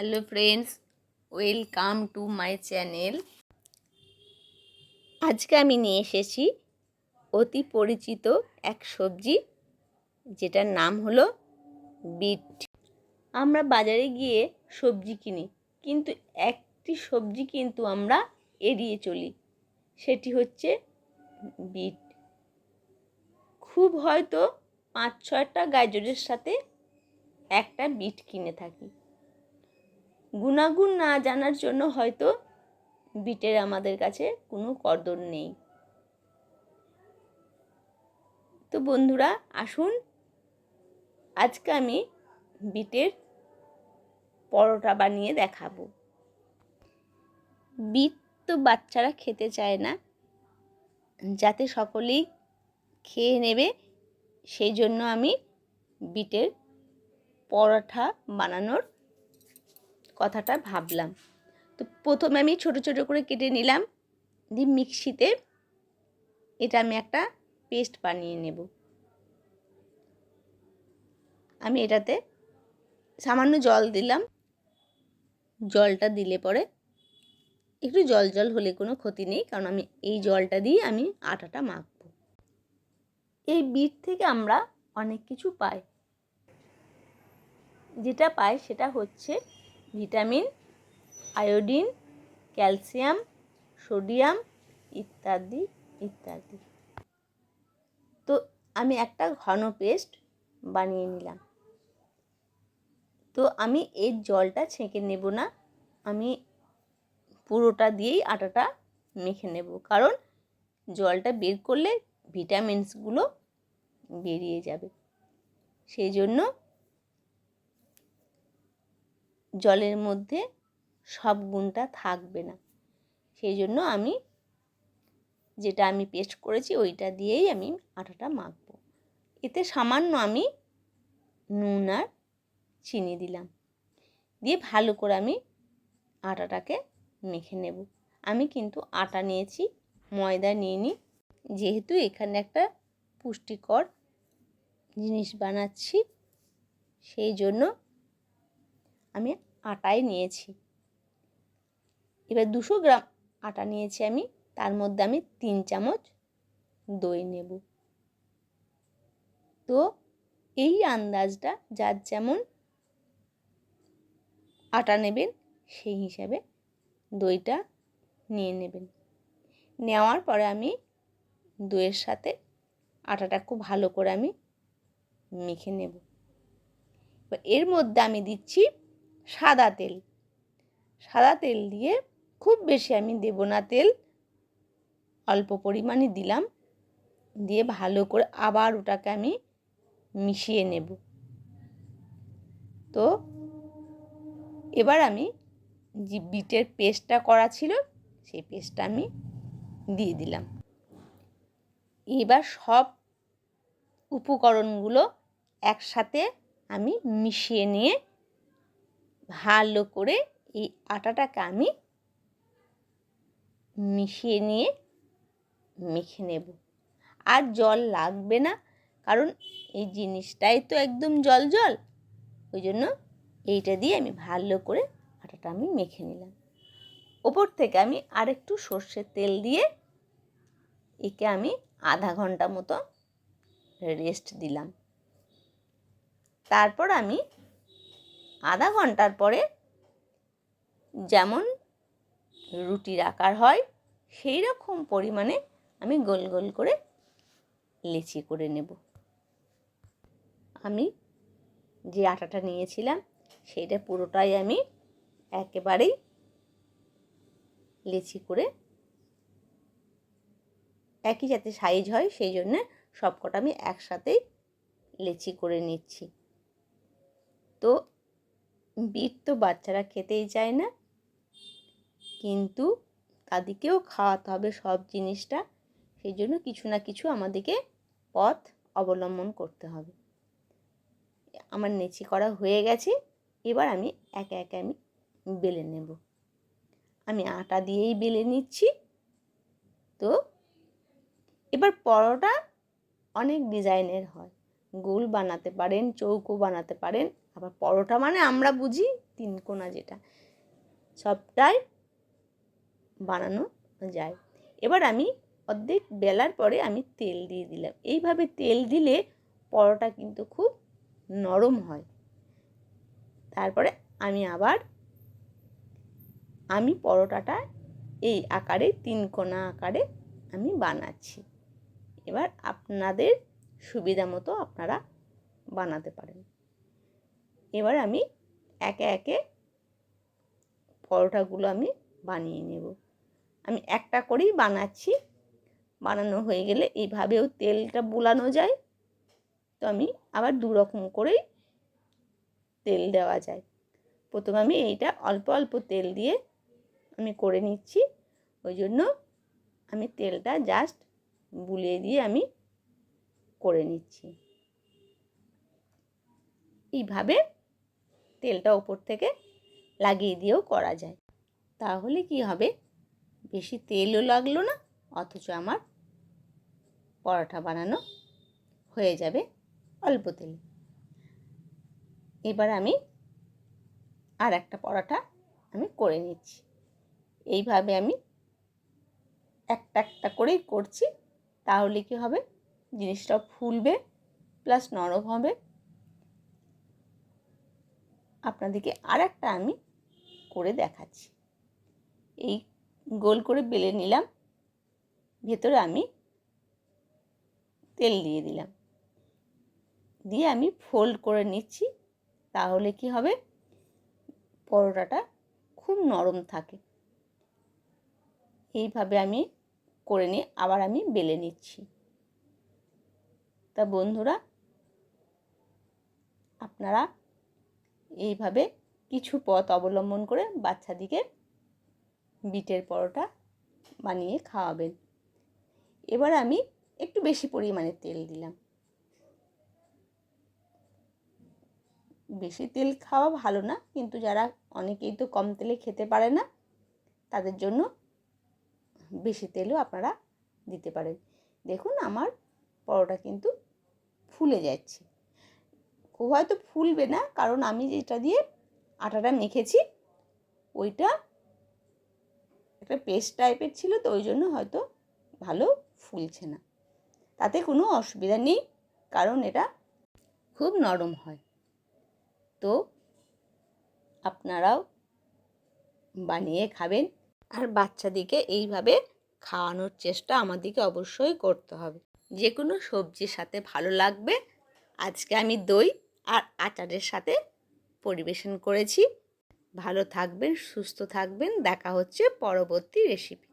Hello friends welcome to my channel আজকে আমি নিয়ে এসেছি অতি পরিচিত এক সবজি, যেটার নাম হলো বিট। আমরা বাজারে গিয়ে সবজি কিনি, কিন্তু একটি সবজি কিন্তু আমরা এড়িয়ে চলি, সেটি হচ্ছে বিট। খুব হয়তো পাঁচ ছয়টা গাজরের সাথে একটা বিট কিনে থাকি। গুণাগুণ না জানার জন্য হয়তো বিটের আমাদের কাছে কোনো কদর নেই। তো বন্ধুরা, আসুন, আজকে আমি বিটের পরোটা বানিয়ে দেখাবো। বিট তো বাচ্চারা খেতে চায় না, যাতে সকলেই খেয়ে নেবে, সেই জন্য আমি বিটের পরোটা বানানোর কথাটা ভাবলাম। তো প্রথমে আমি ছোট ছোট করে কেটে নিলাম। দিয়ে মিক্সিতে এটা আমি একটা পেস্ট বানিয়ে নেব। আমি এটাতে সামান্য জল দিলাম। জলটা দিলে পরে একটু জল জল হলে কোনো ক্ষতি নেই, কারণ আমি এই জলটা দিয়ে আমি আটাটা মাখবো। এই বিট থেকে আমরা অনেক কিছু পাই। যেটা পাই সেটা হচ্ছে ভিটামিন, আয়োডিন, ক্যালসিয়াম, সোডিয়াম ইত্যাদি ইত্যাদি। তো আমি একটা ঘন পেস্ট বানিয়ে নিলাম। তো আমি এর জলটা ছেঁকে নেব না। আমি পুরোটা দিয়েই আটাটা মেখে নেব। কারণ জলটা বের করলে ভিটামিনসগুলো বেরিয়ে যাবে। সেই জন্য জলের মধ্যে সব গুণটা থাকবে না। সেই জন্য আমি যেটা আমি পেস্ট করেছি ওইটা দিয়েই আমি আটাটা মাখবো। এতে সামান্য আমি নুন আর চিনি দিলাম। দিয়ে ভালো করে আমি আটাটাকে মেখে নেব। আমি কিন্তু আটা নিয়েছি, ময়দা নিইনি। যেহেতু এখানে একটা পুষ্টিকর জিনিস বানাচ্ছি, সেই জন্য আমি আটাই নিয়েছি। এবার দুশো গ্রাম আটা নিয়েছি আমি, তার মধ্যে আমি তিন চামচ দই নেব। তো এই আন্দাজটা যার যেমন আটা নেবেন, সেই হিসাবে দইটা নিয়ে নেবেন। নেওয়ার পরে আমি দইয়ের সাথে আটাটা খুব ভালো করে আমি মেখে নেব। এর মধ্যে আমি দিচ্ছি সাদা তেল। সাদা তেল দিয়ে খুব বেশি আমি দেব না তেল। অল্প পরিমাণে দিলাম। দিয়ে ভালো করে আবার ওটাকে আমি মিশিয়ে নেব। তো এবার আমি যে বিটের পেস্টটা করা ছিল, সেই পেস্টটা আমি দিয়ে দিলাম। এবার সব উপকরণগুলো একসাথে আমি মিশিয়ে নিয়ে ভালো করে এই আটাটাকে আমি মিশিয়ে নিয়ে মেখে নেব। আর জল লাগবে না, কারণ এই জিনিসটাই তো একদম জল জল ওই জন্য এইটা দিয়ে আমি ভালো করে আটাটা আমি মেখে নিলাম। ওপর থেকে আমি আরেকটু সর্ষের তেল দিয়ে একে আমি আধা ঘণ্টা মতো রেস্ট দিলাম। তারপর আমি আধা ঘণ্টার পরে যেমন রুটির আকার হয়, সেই রকম পরিমাণে আমি গোল গোল করে লিচি করে নেব। আমি যে আটাটা নিয়েছিলাম, সেইটা পুরোটাই আমি একেবারেই লিচি করে একই যাতে সাইজ হয়, সেই জন্যে সবকটা আমি একসাথেই লেচি করে নিচ্ছি। তো বিট তো বাচ্চারা খেতেই চায় না। কিন্তু তাদেরকেও খাওয়াতে হবে সব জিনিসটা। সেই জন্য কিছু না কিছু আমাদেরকে পথ অবলম্বন করতে হবে। আমার নেচি করা হয়ে গেছে। এবার আমি একে একে আমি বেলে নেব। আমি আটা দিয়েই বেলে নিচ্ছি। তো এবার পরোটা অনেক ডিজাইনের হয়। গোল বানাতে পারেন, চৌকো বানাতে পারেন। আবার পরোটা মানে আমরা বুঝি তিন কোনা যেটা। সবটাই বানানো যায়। এবার আমি অর্ধেক বেলার পরে আমি তেল দিয়ে দিলাম। এইভাবে তেল দিলে পরোটা কিন্তু খুব নরম হয়। তারপরে আমি আবার আমি পরোটাটা এই আকারে, তিন কোনা আকারে আমি বানাচ্ছি। এবার আপনাদের সুবিধা মতো আপনারা বানাতে পারেন। এবার আমি একে একে পরোটাগুলো আমি বানিয়ে নেব। আমি একটা করেই বানাচ্ছি। বানানো হয়ে গেলে এইভাবেও তেলটা বুলানো যায়। তো আমি আবার দু রকম করেই তেল দেওয়া যায়। প্রথমে আমি এইটা অল্প অল্প তেল দিয়ে আমি করে নিচ্ছি। ওই জন্য আমি তেলটা জাস্ট বুলিয়ে দিয়ে আমি করে নিচ্ছি। এইভাবে তেলটা ওপর থেকে লাগিয়ে দিয়েও করা যায়। তাহলে কি হবে? বেশি তেলও লাগল না, অথচ আমার পরোটা বানানো হয়ে যাবে অল্প তেলে। এবার আমি আর একটা পরোটা আমি করে নিচ্ছি। এইভাবে আমি একটা একটা করেই করছি। তাহলে কি হবে? জিনিসটা ফুলবে প্লাস নরম হবে। আপনাদেরকে আর একটা আমি করে দেখাচ্ছি। এই গোল করে বেলে নিলাম, ভেতরে আমি তেল দিয়ে দিলাম। দিয়ে আমি ফোল্ড করে নিচ্ছি, তাহলে কি হবে? পরোটাটা খুব নরম থাকে। এইভাবে আমি করে নিয়ে আবার আমি বেলে নিচ্ছি। তা বন্ধুরা, আপনারা এইভাবে কিছু পথ অবলম্বন করে বাচ্চাদিকে বিটের পরোটা বানিয়ে খাওয়াবেন। এবার আমি একটু বেশি পরিমাণে তেল দিলাম। বেশি তেল খাওয়া ভালো না, কিন্তু যারা অনেকেই তো কম তেলে খেতে পারে না, তাদের জন্য বেশি তেলও আপনারা দিতে পারেন। দেখুন আমার পরোটা কিন্তু ফুলে যাচ্ছে। খুব হয়তো ফুলবে না, কারণ আমি যেটা দিয়ে আটাটা মেখেছি, ওইটা একটা পেস্ট টাইপের ছিল, তো ওই জন্য হয়তো ভালো ফুলছে না। তাতে কোনো অসুবিধা নেই, কারণ এটা খুব নরম হয়। তো আপনারাও বানিয়ে খাবেন। আর বাচ্চাদিকে এইভাবে খাওয়ানোর চেষ্টা আমাদেরকে অবশ্যই করতে হবে। যে কোনো সবজির সাথে ভালো লাগবে। আজকে আমি দই আর আচারের সাথে পরিবেশন করেছি। ভালো থাকবেন সুস্থ থাকবেন। দেখা হচ্ছে পরবর্তী রেসিপি